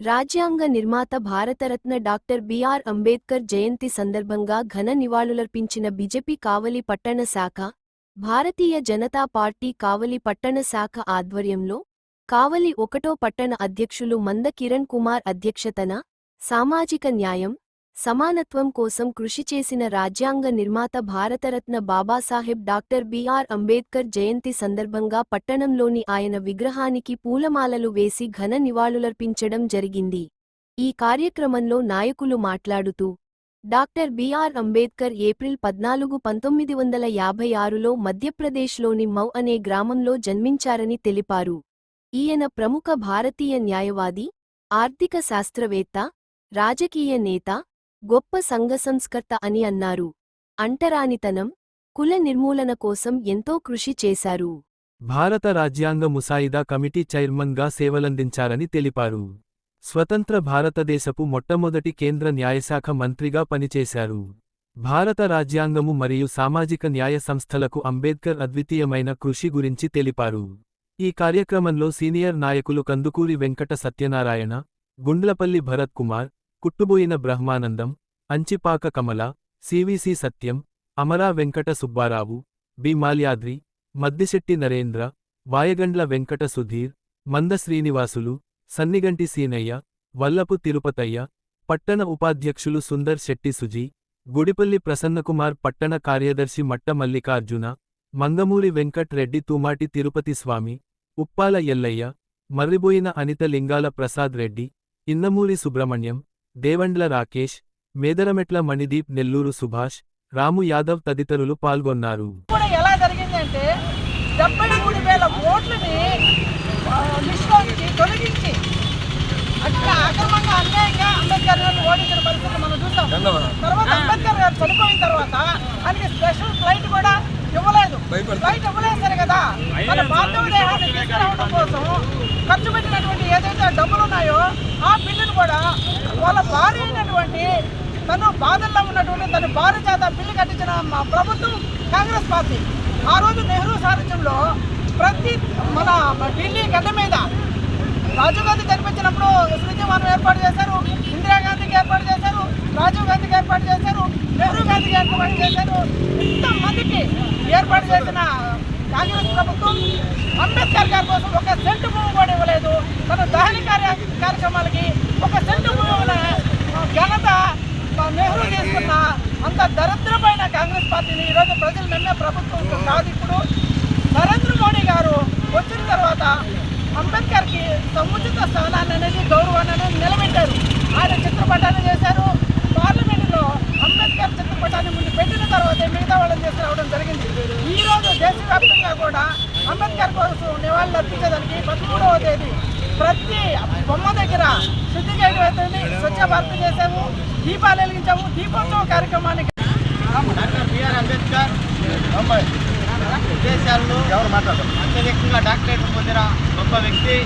రాజ్యాంగ నిర్మాత Bharat Ratna doctor BR Ambedkar జయంతి సందర్భంగా ఘన నివాళులర్పించిన బిజెపి కావలి పట్టణ శాఖ భారతీయ జనతా పార్టీ కావలి పట్టణ శాఖ ఆధ్వర్యంలో కావలి ఒకటో పట్టణ అధ్యక్షులు మంద కిరణ్ కుమార్ అధ్యక్షతన సామాజిక న్యాయం సమానత్వం కోసం కృషి చేసిన రాజ్యాంగ నిర్మాత Bharat Ratna Babasaheb doctor B R Ambedkar జయంతి సందర్భంగా పట్టణంలోని ఆయన విగ్రహానికి పూలమాలలు వేసి ఘన నివాళులర్పించడం జరిగింది. ఈ కార్యక్రమంలో నాయకులు మాట్లాడుతూ డాక్టర్ బిఆర్ అంబేద్కర్ ఏప్రిల్ పద్నాలుగు పంతొమ్మిది వందల యాభై ఆరులో మధ్యప్రదేశ్లోని మౌ అనే గ్రామంలో జన్మించారని తెలిపారు. ఈయన ప్రముఖ భారతీయ న్యాయవాది ఆర్థిక శాస్త్రవేత్త రాజకీయ నేత గొప్ప సంఘ సంస్కర్త అని అన్నారు. అంటరానితనం కుల నిర్మూలన కోసం ఎంతో కృషి చేశారు. భారత రాజ్యాంగ ముసాయిదా కమిటీ చైర్మన్గా సేవలందించారని తెలిపారు. స్వతంత్ర భారతదేశపు మొట్టమొదటి కేంద్ర న్యాయశాఖ మంత్రిగా పనిచేశారు. భారత రాజ్యాంగము మరియు సామాజిక న్యాయ సంస్థలకు అంబేద్కర్ అద్వితీయమైన కృషి గురించి తెలిపారు. ఈ కార్యక్రమంలో సీనియర్ నాయకులు కందుకూరి వెంకట సత్యనారాయణ గుండ్లపల్లి భరత్ కుమార్ కుట్టుబోయిన బ్రహ్మానందం అంచిపాక కమల సివిసి సత్యం అమరా వెంకట సుబ్బారావు బి మాల్యాద్రి మద్దిశెట్టి నరేంద్ర వాయగండ్ల వెంకట సుధీర్ మంద శ్రీనివాసులు సన్నిగంటి సీనయ్య వల్లపు తిరుపతయ్య పట్టణ ఉపాధ్యక్షులు సుందర్ శెట్టి సుజీ గుడిపల్లి ప్రసన్నకుమార్ పట్టణ కార్యదర్శి మట్ట మల్లికార్జున మంగమూరి వెంకట్ రెడ్డి తూమాటి తిరుపతి స్వామి ఉప్పాల ఎల్లయ్య మర్రిబోయిన అనిత లింగాల ప్రసాద్ రెడ్డి ఇన్నమూరి సుబ్రహ్మణ్యం దేవండ్ల రాకేష్ మేదరమెట్ల మణిదీప్ నెల్లూరు సుభాష్ రాము యాదవ్ తదితరులు పాల్గొన్నారు. కూడా ఎలా జరిగిందంటే డెబ్బై మూడు వేల ఓట్లని ఆ, లిస్టులోంచి తొలగించి అట్లా అక్రమంగా అన్యాయంగా అంబేద్కర్ గారిని ఓడించిన పరిస్థితి మనం చూసాం. తర్వాత అంబేద్కర్ గారు చనిపోయిన తర్వాత ఆయనకి స్పెషల్ ఫ్లైట్ కూడా ఇవ్వలేదు. ఫ్లైట్ ఇవ్వలేదు సరే కదా మన పార్థివ దేహాన్ని తీసుకురావడం కోసం ఖర్చు పెట్టినటువంటి ఏదైతే డబ్బులు ఉన్నాయో ఆ బిల్లును కూడా వాళ్ళ భార్య అయినటువంటి తను బాధల్లో ఉన్నటువంటి తన భార్య చేత బిల్లు కట్టించిన మా ప్రభుత్వం కాంగ్రెస్ పార్టీ. ఆ రోజు నెహ్రూ సారథ్యంలో ప్రతి మన ఢిల్లీ గడ్డ మీద రాజీవ్ గాంధీ చనిపించినప్పుడు స్మృతి ఏర్పాటు చేశారు ఇందిరాగాంధీకి ఏర్పాటు చేశారు రాజీవ్ గాంధీకి ఏర్పాటు చేశారు నెహ్రూ గాంధీకి ఏర్పాటు చేశారు. ఇంతమందికి ఏర్పాటు చేసిన కాంగ్రెస్ ప్రభుత్వం అంబేద్కర్ గారి కోసం ఒక సెంటు భూమి కూడా ఇవ్వలేదు. తన దహన కార్య కార్యక్రమాలకి ఒక సెంటు భూమి ఇవ్వన ఘనత నెహ్రూ చేసుకున్న అంత దరిద్రమైన కాంగ్రెస్ పార్టీని ఈరోజు ప్రజలు నమ్మే ప్రభుత్వం కాదు ఇప్పుడు. నరేంద్ర మోడీ గారు వచ్చిన తర్వాత అంబేద్కర్కి సముచిత స్థానాన్ని అనేది గౌరవాన్ని అనేది నిలబెట్టారు. ఆయన చిత్రపటాన్ని చేశారు. పార్లమెంటులో అంబేద్కర్ చిత్రపటాన్ని ముందు పెట్టిన తర్వాతే మిగతా వాళ్ళని రావడం జరిగింది. ఈరోజు దేశవ్యాప్తంగా కూడా అంబేద్కర్ కోసం నివాళులు అర్పించేదానికి పదమూడవ తేదీ ప్రతి బొమ్మ దగ్గర శుద్ధి చేయడం అవుతుంది స్వచ్ఛ భారత్ చేసాము దీపాలు వెలిగించాము. దీపోత్సవ కార్యక్రమానికి డాక్టర్ బిఆర్ అంబేద్కర్ విదేశాల్లో అత్యధికంగా డాక్టరేట్ పొందిన గొప్ప వ్యక్తి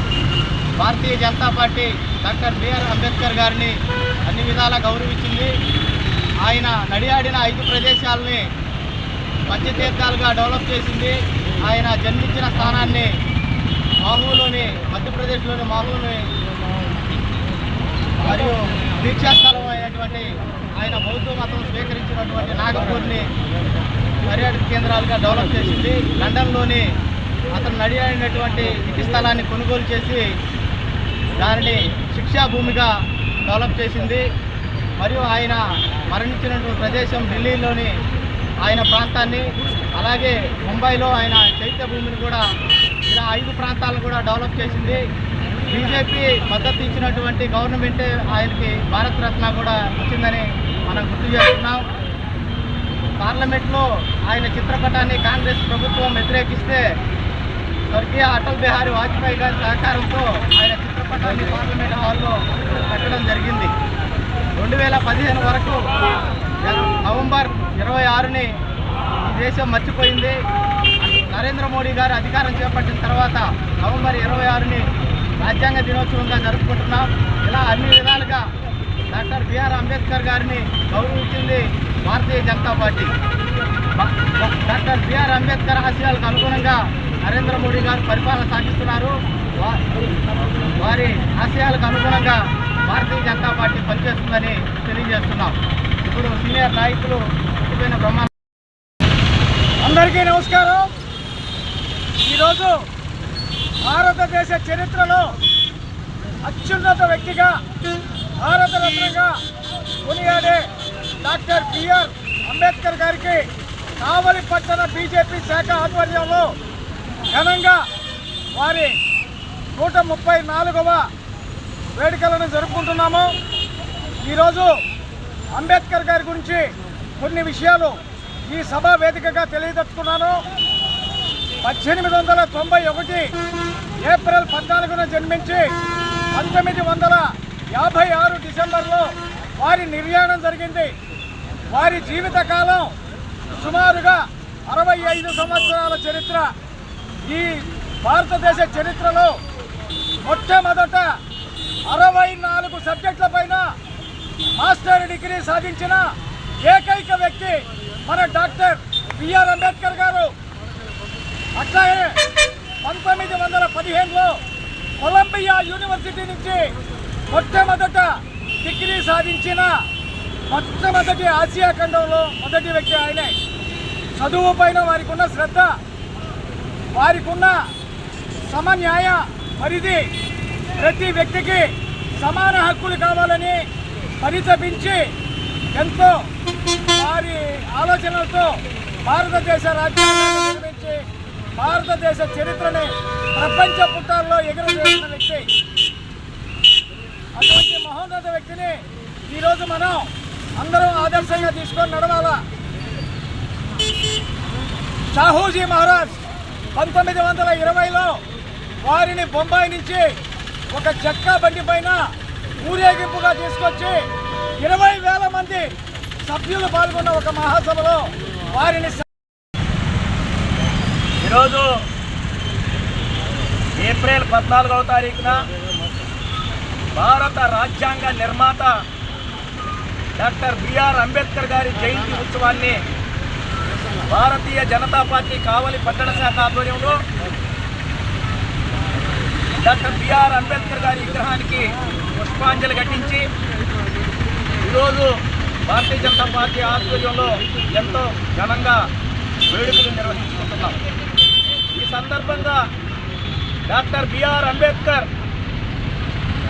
Bharatiya Janata Party doctor B R Ambedkar గారిని అన్ని విధాలా గౌరవించింది. ఆయన నడియాడిన ఐదు ప్రదేశాలని మధ్యతీర్థాలుగా డెవలప్ చేసింది. ఆయన జన్మించిన స్థానాన్ని మాహూలోని మధ్యప్రదేశ్లోని మాహూలోని మరియు దీక్షాస్థలం అయినటువంటి ఆయన బౌద్ధ మతం స్వీకరించినటువంటి నాగపూర్ని పర్యాటక కేంద్రాలుగా డెవలప్ చేసింది. లండన్లోని అతను నడియాడినటువంటి ఇటు స్థలాన్ని కొనుగోలు చేసి దానిని శిక్షా భూమిగా డెవలప్ చేసింది. మరియు ఆయన మరణించినటువంటి ప్రదేశం ఢిల్లీలోని ఆయన ప్రాంతాన్ని అలాగే ముంబైలో ఆయన చైత్య భూమిని కూడా ఇలా ఐదు ప్రాంతాలను కూడా డెవలప్ చేసింది. బీజేపీ మద్దతు ఇచ్చినటువంటి గవర్నమెంటే ఆయనకి భారత రత్న కూడా ఇచ్చిందని మనం గుర్తు చేస్తున్నాం. పార్లమెంట్లో ఆయన చిత్రపటాన్ని కాంగ్రెస్ ప్రభుత్వం వ్యతిరేకిస్తే స్వర్గీయ అటల్ బిహారీ వాజ్పేయి గారి సహకారంతో ఆయన చిత్రపటాన్ని పార్లమెంట్ హాల్లో పెట్టడం జరిగింది. రెండు వేల పదిహేను వరకు నవంబర్ ఇరవై ఆరుని దేశం మర్చిపోయింది. నరేంద్ర మోడీ గారు అధికారం చేపట్టిన తర్వాత నవంబర్ ఇరవై ఆరుని రాజ్యాంగ దినోత్సవంగా జరుపుకుంటున్నాం. ఇలా అన్ని విధాలుగా డాక్టర్ బిఆర్ అంబేద్కర్ గారిని గౌరవించింది Bharatiya Janata Party. Doctor B R Ambedkar ఆశయాలకు అనుగుణంగా నరేంద్ర మోడీ గారు పరిపాలన సాగిస్తున్నారు. వారి ఆశయాలకు అనుగుణంగా భారతీయ జనతా పార్టీ పనిచేస్తుందని తెలియజేస్తున్నాం. ఇప్పుడు సీనియర్ నాయకులు ఇటుపైన బ్రహ్మ అందరికీ నమస్కారం. ఈరోజు భారతదేశ చరిత్రలో అత్యున్నత వ్యక్తిగా భారతరత్నగా కొనియాడే డాక్టర్ బిఆర్ అంబేద్కర్ గారికి కావలి పట్టణ బీజేపీ శాఖ ఆధ్వర్యంలో ఘనంగా వారి నూట ముప్పై నాలుగవ వేడుకలను జరుపుకుంటున్నాము. ఈరోజు అంబేద్కర్ గారి గురించి కొన్ని విషయాలు ఈ సభా వేదికగా తెలియదట్టుకున్నాను పద్దెనిమిది వందల తొంభై ఒకటి ఏప్రిల్ పద్నాలుగున జన్మించి పంతొమ్మిది వందల యాభై ఆరు డిసెంబర్లో వారి నిర్యాణం జరిగింది. వారి జీవితకాలం సుమారుగా అరవై ఐదు సంవత్సరాల చరిత్ర. ఈ భారతదేశ చరిత్రలో మొట్టమొదట అరవై నాలుగు సబ్జెక్టుల పైన మాస్టర్ డిగ్రీ సాధించిన ఏకైక వ్యక్తి మన డాక్టర్ బిఆర్ అంబేద్కర్ గారు. అట్లాగే పంతొమ్మిది వందల పదిహేనులో కొలంబియా యూనివర్సిటీ నుంచి మొట్టమొదట డిగ్రీ సాధించిన మొట్టమొదటి ఆసియా ఖండంలో మొదటి వ్యక్తి ఆయనే. చదువు పైన వారికి ఉన్న శ్రద్ధ వారికి ఉన్న సమన్యాయ పరిధి ప్రతి వ్యక్తికి సమాన హక్కులు కావాలని పరితపించి ఎంతో వారి ఆలోచనలతో భారతదేశ రాజ్యాంగం భారతదేశ చరిత్రని ప్రపంచ పుట్టాల్లో ఎగురవేసిన వ్యక్తి. అటువంటి మహోన్నత వ్యక్తిని ఈరోజు మనం అందరం ఆదర్శంగా తీసుకొని నడవాలా? షాహూజీ మహారాజ్ పంతొమ్మిది వందల ఇరవైలో వారిని బొంబాయి నుంచి ఒక చెక్క బండి పైన ఊరేగింపుగా తీసుకొచ్చి ఇరవై వేల మంది సభ్యులు పాల్గొన్న ఒక మహాసభలో వారిని స- ఈరోజు ఏప్రిల్ పద్నాలుగవ తారీఖున భారత రాజ్యాంగ నిర్మాత డాక్టర్ బిఆర్ అంబేద్కర్ గారి జయంతి ఉత్సవాన్ని భారతీయ జనతా పార్టీ కావలి పట్టణ శాఖ ఆధ్వర్యంలో డాక్టర్ బిఆర్ అంబేద్కర్ గారి విగ్రహానికి పుష్పాంజలి ఘటించి ఈరోజు భారతీయ జనతా పార్టీ ఆధ్వర్యంలో ఎంతో ఘనంగా వేడుకలు నిర్వహించుకుంటున్నాం. సందర్భంగా డాక్టర్ బిఆర్ అంబేద్కర్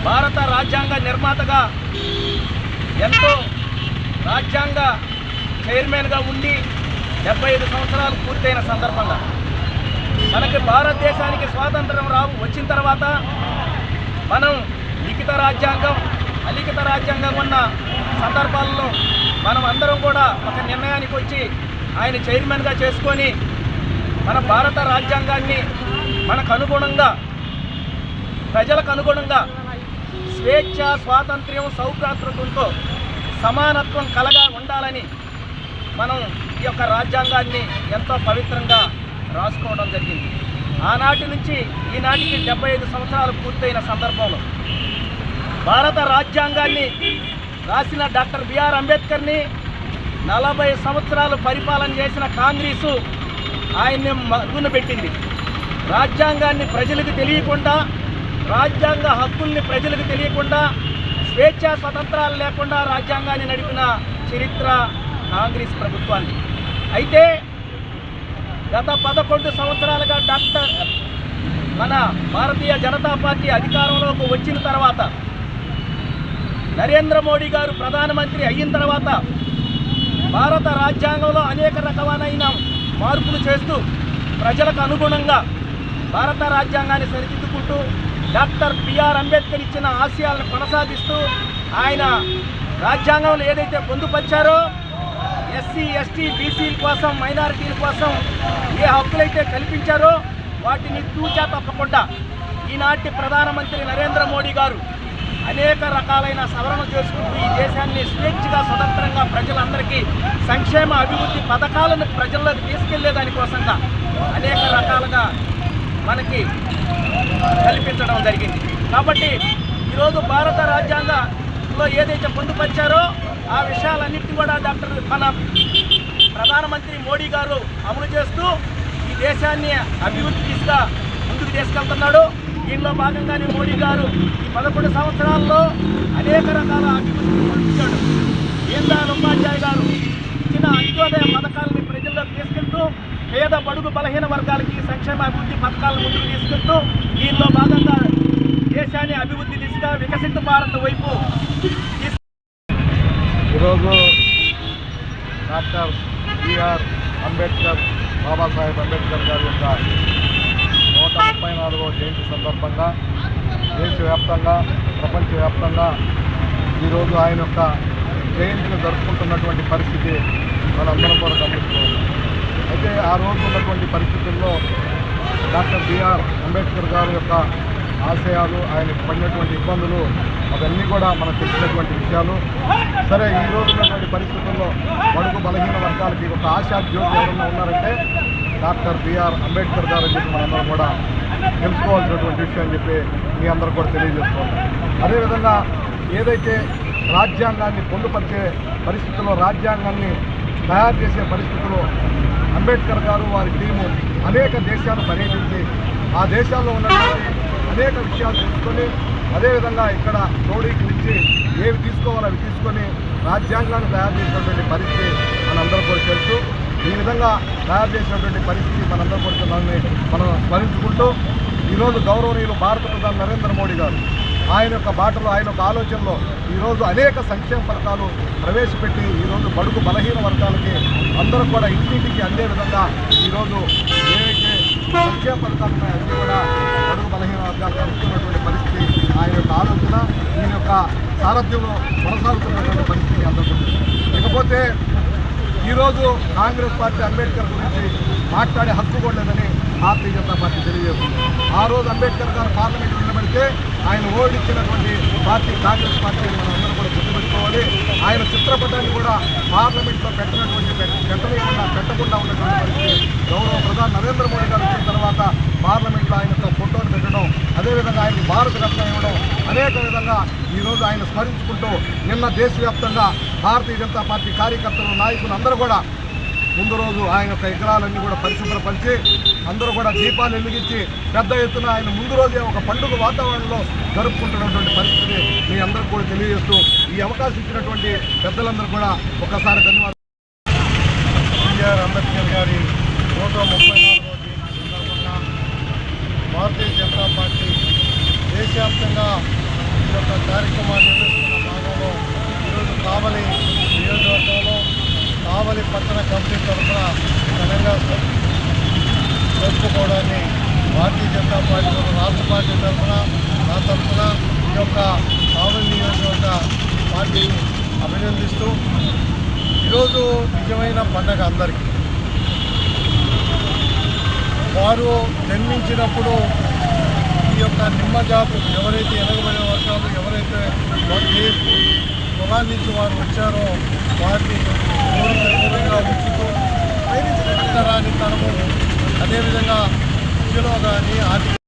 భారత రాజ్యాంగ నిర్మాతగా ఎంతో రాజ్యాంగ చైర్మన్గా ఉండి డెబ్బై ఐదు సంవత్సరాలు పూర్తయిన సందర్భంగా. మనకి భారతదేశానికి స్వాతంత్రం రావు వచ్చిన తర్వాత మనం లిఖిత రాజ్యాంగం అలిఖిత రాజ్యాంగం ఉన్న సందర్భాల్లో మనం అందరం కూడా ఒక నిర్ణయానికి వచ్చి ఆయన చైర్మన్గా చేసుకొని మన భారత రాజ్యాంగాన్ని మనకు అనుగుణంగా ప్రజలకు అనుగుణంగా స్వేచ్ఛ స్వాతంత్ర్యం సౌభ్రాతృత్వంతో సమానత్వం కలగా ఉండాలని మనం ఈ యొక్క రాజ్యాంగాన్ని ఎంతో పవిత్రంగా రాసుకోవడం జరిగింది. ఆనాటి నుంచి ఈనాటికి డెబ్బై ఐదు సంవత్సరాలు పూర్తయిన సందర్భంలో భారత రాజ్యాంగాన్ని రాసిన డాక్టర్ బిఆర్ అంబేద్కర్ని నలభై సంవత్సరాలు పరిపాలన చేసిన కాంగ్రెసు ఆయన్ని మగ్గున పెట్టింది. రాజ్యాంగాన్ని ప్రజలకు తెలియకుండా రాజ్యాంగ హక్కుల్ని ప్రజలకు తెలియకుండా స్వేచ్ఛా స్వతంత్రాలు లేకుండా రాజ్యాంగాన్ని నడిపిన చరిత్ర కాంగ్రెస్ ప్రభుత్వాన్ని. అయితే గత పదకొండు సంవత్సరాలుగా డాక్టర్ మన భారతీయ జనతా పార్టీ అధికారంలోకి వచ్చిన తర్వాత నరేంద్ర మోడీ గారు ప్రధానమంత్రి అయిన తర్వాత భారత రాజ్యాంగంలో అనేక రకమైన మార్పులు చేస్తూ ప్రజలకు అనుగుణంగా భారత రాజ్యాంగాన్ని సరిదిద్దుకుంటూ డాక్టర్ బిఆర్ అంబేద్కర్ ఇచ్చిన ఆశయాలను కొనసాగిస్తూ ఆయన రాజ్యాంగంలో ఏదైతే పొందుపరిచారో ఎస్సీ ఎస్టీ బీసీల కోసం మైనారిటీల కోసం ఏ హక్కులైతే కల్పించారో వాటిని తూచా తప్పకుండా ఈనాటి ప్రధానమంత్రి నరేంద్ర మోడీ గారు అనేక రకాలైన సవరణలు చేసుకుంటూ ఈ దేశాన్ని స్వేచ్ఛగా స్వతంత్రంగా ప్రజలందరికీ సంక్షేమ అభివృద్ధి పథకాలను ప్రజల్లోకి తీసుకెళ్ళే దానికోసంగా అనేక రకాలుగా మనకి కల్పించడం జరిగింది. కాబట్టి ఈరోజు భారత రాజ్యాంగంలో ఏదైతే పొందుపరిచారో ఆ విషయాలన్నింటినీ కూడా డాక్టర్ మన ప్రధానమంత్రి మోడీ గారు అమలు చేస్తూ ఈ దేశాన్ని అభివృద్ధి దిశగా ముందుకు తీసుకెళ్తున్నాడు. దీనిలో భాగంగానే మోడీ గారు ఈ పదకొండు సంవత్సరాల్లో అనేక రకాల అభివృద్ధి పొందించాడు దీనదయాళ్ ఉపాధ్యాయ గారు? ఇచ్చిన అంత్యోదయ పథకాలని ప్రజల్లోకి తీసుకెళ్తూ పేద బడుగు బలహీన వర్గాలకి సంక్షేమ అభివృద్ధి పథకాలను ముందుకు తీసుకెళ్తూ దీనిలో భాగంగా దేశాన్ని అభివృద్ధి దిశగా వికసిత భారత్ వైపు ఈరోజు doctor B R Ambedkar Babasaheb Ambedkar గారి యొక్క నూట ముప్పై నాలుగవ జయంతి సందర్భంగా దేశవ్యాప్తంగా ప్రపంచవ్యాప్తంగా ఈరోజు ఆయన యొక్క జయంతిని జరుపుకుంటున్నటువంటి పరిస్థితి మనందరం కూడా గమనిస్తున్నాం అయితే ఆ రోజు ఉన్నటువంటి పరిస్థితుల్లో డాక్టర్ బిఆర్ అంబేద్కర్ గారి యొక్క ఆశయాలు ఆయనకు పడినటువంటి ఇబ్బందులు అవన్నీ కూడా మనకు తెలిసినటువంటి విషయాలు. సరే ఈ రోజు ఉన్నటువంటి పరిస్థితుల్లో బడుగు బలహీన వర్గాలకి ఒక ఆశా జ్యోతి ఎవరన్నా ఉన్నారంటే డాక్టర్ బిఆర్ అంబేద్కర్ గారు అని చెప్పి మనందరం కూడా తెలుసుకోవాల్సినటువంటి విషయం అని చెప్పి మీ అందరూ కూడా తెలియజేస్తున్నాం అదేవిధంగా ఏదైతే రాజ్యాంగాన్ని పొందుపరిచే పరిస్థితుల్లో రాజ్యాంగాన్ని తయారు చేసే పరిస్థితుల్లో అంబేద్కర్ గారు వారి టీము అనేక దేశాలు పర్యటించి ఆ దేశాల్లో ఉన్నటువంటి అనేక విషయాలు తెలుసుకొని అదేవిధంగా ఇక్కడ క్రోడీకరించి ఏవి తీసుకోవాలో అవి తీసుకొని రాజ్యాంగాన్ని తయారు చేసినటువంటి పరిస్థితి మనందరూ కూడా తెలుసు. ఈ విధంగా తయారు చేసినటువంటి పరిస్థితి మనందరూ కూడా మనం స్మరించుకుంటూ ఈరోజు గౌరవనీయులు భారత ప్రధాని నరేంద్ర మోడీ గారు ఆయన యొక్క బాటలో ఆయన యొక్క ఆలోచనలో ఈరోజు అనేక సంక్షేమ పథకాలు ప్రవేశపెట్టి ఈరోజు బడుగు బలహీన వర్గాలకి అందరూ కూడా ఇంటింటికి అందే విధంగా ఈరోజు ఏవైతే సంక్షేమ పథకాలు ఉన్నాయో అన్నీ కూడా బడుగు బలహీన వర్గాలకు అందుతున్నటువంటి పరిస్థితి ఆయన యొక్క ఆలోచన ఈయన యొక్క సారథ్యంలో కొనసాగుతున్నటువంటి పరిస్థితి అందరూ ఇకపోతే ఈరోజు కాంగ్రెస్ పార్టీ అంబేద్కర్ గురించి మాట్లాడే హక్కు కూడా లేదని భారతీయ జనతా పార్టీ తెలియజేస్తుంది. ఆ రోజు అంబేద్కర్ గారు పార్లమెంట్ నిలబడితే ఆయన ఓడించినటువంటి పార్టీ కాంగ్రెస్ పార్టీ మనం అందరూ కూడా గుర్తుపెట్టుకోవాలి. ఆయన చిత్రపటాన్ని కూడా పార్లమెంట్లో పెట్టినటువంటి పెట్టలేకుండా పెట్టకుండా ఉన్నటువంటి పరిస్థితి గౌరవ ప్రధాని నరేంద్ర మోడీ గారు వచ్చిన తర్వాత పార్లమెంట్లో ఆయన పెట్టడం అదేవిధంగా ఆయన భారత రత్న ఇవ్వడం అనేక విధంగా ఈరోజు ఆయన స్మరించుకుంటూ నిన్న దేశవ్యాప్తంగా భారతీయ జనతా పార్టీ కార్యకర్తలు నాయకులు అందరూ కూడా ముందు రోజు ఆయన యొక్క విగ్రహాలన్నీ కూడా పరిశుభ్రపరిచి అందరూ కూడా దీపాలు వెలిగించి పెద్ద ఎత్తున ఆయన ముందు రోజే ఒక పండుగ వాతావరణంలో జరుపుకుంటున్నటువంటి పరిస్థితిని మీ అందరికీ కూడా తెలియజేస్తూ ఈ అవకాశం ఇచ్చినటువంటి పెద్దలందరూ కూడా ఒకసారి ధన్యవాదాలు. బిఆర్ అంబేద్కర్ గారి నూట ముప్పై భారతీయ జనతా పార్టీ దేశవ్యాప్తంగా ఈ యొక్క కార్యక్రమాన్ని నిర్వహిస్తున్న భాగంలో ఈరోజు కావలి నియోజకవర్గంలో కావలి పట్టణ కమిటీ తరఫున ఘనంగా జరుపుకోవడాన్ని భారతీయ జనతా పార్టీ రాష్ట్ర పార్టీ తరఫున నా తరఫున ఈ యొక్క కావలి నియోజకవర్గ పార్టీని అభినందిస్తూ ఈరోజు నిజమైన పండగ అందరికీ. వారు జన్మించినప్పుడు ఈ యొక్క నిమ్మ జాతి ఎవరైతే ఎనగబడిన వర్గాలు ఎవరైతే ఏ కులాల నుంచి వారు వచ్చారో వారిని కోరిక దూరంగా ఉంచుతూ తనము అదేవిధంగా విద్యలో కానీ ఆర్థిక